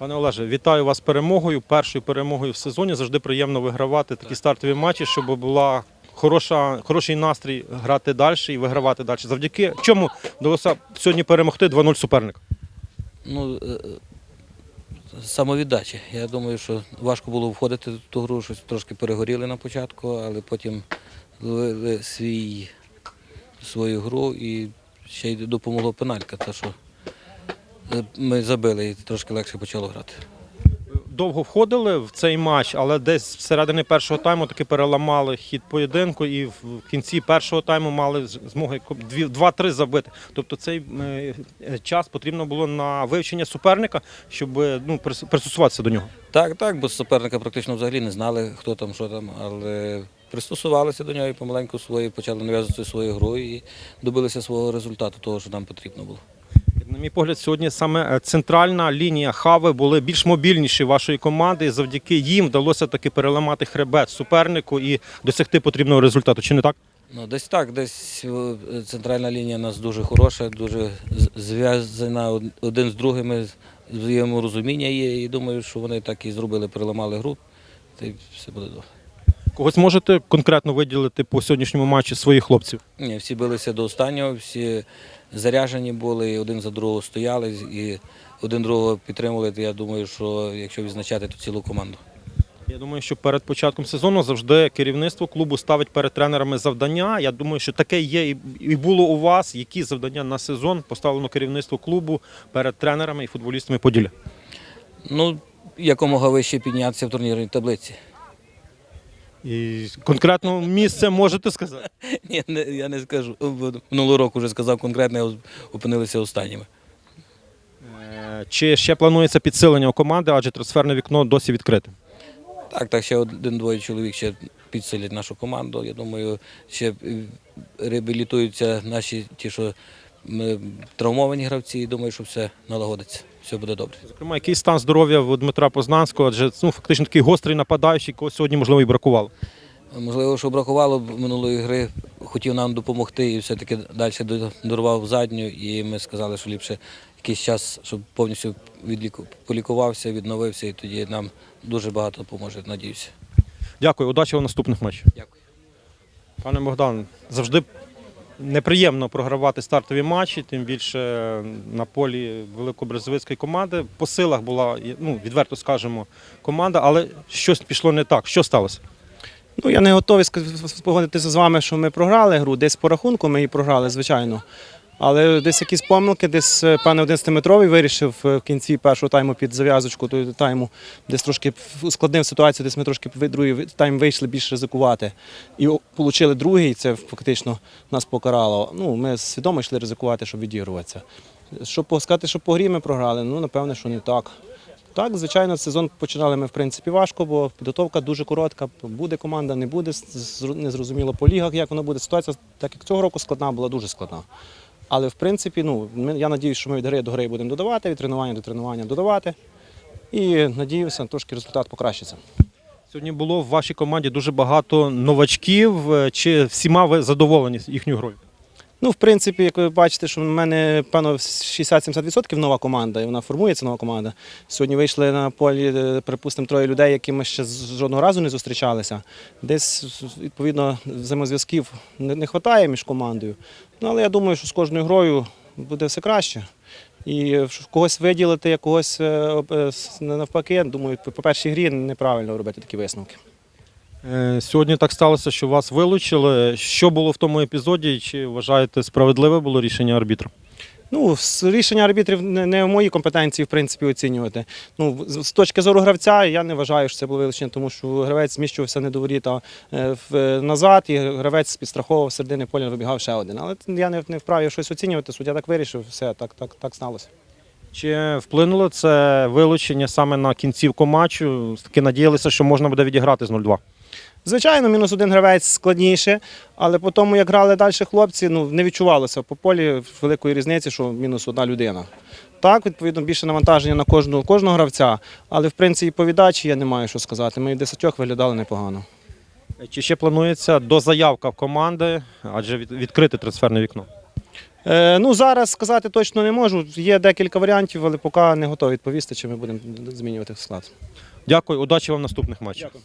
Пане Олеже, вітаю вас з перемогою. Першою перемогою в сезоні завжди приємно вигравати такі стартові матчі, щоб була хороша, хороший настрій грати далі і вигравати далі. Завдяки чому вдалося сьогодні перемогти 2-0 суперника? Ну, е, е, самовіддачі. Я думаю, що важко було входити в ту гру, щось трошки перегоріли на початку, але потім ловили свій, свою гру і ще й допомогло пеналька, те, що ми забили і трошки легше почало грати. Довго входили в цей матч, але десь всередині першого тайму таки переламали хід поєдинку, і в кінці першого тайму мали з- змоги дві- два-три забити. Тобто цей е, е, час потрібно було на вивчення суперника, щоб е, ну, прис- пристосуватися до нього. Так, так, бо суперника практично взагалі не знали, хто там, що там, але пристосувалися до нього і помаленьку свої, почали нав'язувати свою гру і добилися свого результату, того, що нам потрібно було. Мій погляд, сьогодні саме е, центральна лінія хави були більш мобільніші вашої команди, і завдяки їм вдалося таки переламати хребет супернику і досягти потрібного результату. Чи не так? Ну, десь так, десь е, центральна лінія у нас дуже хороша, дуже зв'язана один з другими, взаєморозуміння є. І думаю, що вони так і зробили, переламали гру, та й все буде добре. Когось можете конкретно виділити по сьогоднішньому матчі своїх хлопців? Ні, всі билися до останнього, всі заряжені були, і один за другого стояли і один другого підтримували. Я думаю, що якщо відзначати, то цілу команду. Я думаю, що перед початком сезону завжди керівництво клубу ставить перед тренерами завдання. Я думаю, що таке є і- було у вас. Які завдання на сезон поставлено керівництво клубу перед тренерами і футболістами Поділля? Ну, якомога вище піднятися в турнірній таблиці. І конкретно місце можете сказати? Ні, не, я не скажу. Минулого року вже сказав конкретно, опинилися останніми. Е, Чи ще планується підсилення у команди, адже трансферне вікно досі відкрите? Так, так, ще один-двоє чоловік ще підсилять нашу команду. Я думаю, ще е, реабілітуються наші ті, що ми, травмовані гравці, і думаю, що все налагодиться, все буде добре. Зокрема, який стан здоров'я в Дмитра Познанського, адже ну, фактично такий гострий нападаючий, якого сьогодні можливо і бракувало. Можливо, що бракувало минулої гри, хотів нам допомогти і все-таки далі дорвав задню. І ми сказали, що ліпше якийсь час, щоб повністю відліку, полікувався, відновився, і тоді нам дуже багато допоможе, надіюся. Дякую, удачі у наступних матчах. Дякую. Пане Богдан, завжди неприємно програвати стартові матчі, тим більше на полі Великобрезовицької команди. По силах була, ну, відверто скажемо, команда, але щось пішло не так. Що сталося? Ну, я не готовий погодитися з вами, що ми програли гру. Десь по рахунку ми її програли, звичайно. Але десь якісь помилки, десь е, пане 11-метровий вирішив е, в кінці першого тайму під зав'язочку тайму, десь трошки ускладнив ситуацію, десь ми трошки другий тайм вийшли більш ризикувати. І отримали другий, це фактично нас покарало. Ну, ми свідомо йшли ризикувати, щоб відігруватися. Щоб сказати, що по грі ми програли, ну напевне, що не так. Так, звичайно, сезон починали ми в принципі важко, бо підготовка дуже коротка. Буде команда, не буде. Незрозуміло по лігах, як воно буде. Ситуація, так як цього року складна, була дуже складна. Але в принципі, ну, я надіюся, що ми від гри до гри будемо додавати, від тренування до тренування додавати. І надіюся, трошки результат покращиться. Сьогодні було в вашій команді дуже багато новачків. Е, Чи всіма ви задоволені їхньою грою? Ну, в принципі, як ви бачите, що в мене певно 60-70% нова команда, і вона формується нова команда. Сьогодні вийшли на полі, е, припустимо, троє людей, які ми ще жодного разу не зустрічалися. Десь, відповідно, взаємозв'язків не, вистачає між командою. Ну, але я думаю, що з кожною грою буде все краще. І е, когось виділити, якогось е, навпаки, думаю, по першій грі неправильно робити такі висновки. Е, Сьогодні так сталося, що вас вилучили. Що було в тому епізоді? Чи вважаєте справедливе було рішення арбітра? Ну, рішення арбітрів не, в моїй компетенції, в принципі, оцінювати. Ну, з, точки зору гравця, я не вважаю, що це було вилучення, тому що гравець зміщувався не до воріта е, назад, і гравець підстраховував середини поля, вибігав ще один. Але я не, не вправі щось оцінювати, суддя так вирішив, все, так, так, так сталося. Чи вплинуло це вилучення саме на кінцівку матчу? Таки надіялися, що можна буде відіграти з 0-2. Звичайно, мінус один гравець складніше, але по тому, як грали далі хлопці, ну, не відчувалося по полі великої різниці, що мінус одна людина. Так, відповідно, більше навантаження на кожного, кожного гравця, але в принципі по віддачі я не маю що сказати. Ми десятьох виглядали непогано. Чи ще планується дозаявка в команди, адже від- відкрите трансферне вікно? Е, ну, зараз сказати точно не можу. Є декілька варіантів, але поки не готовий відповісти, чи ми будемо змінювати склад. Дякую, удачі вам в наступних матчах. Дякую.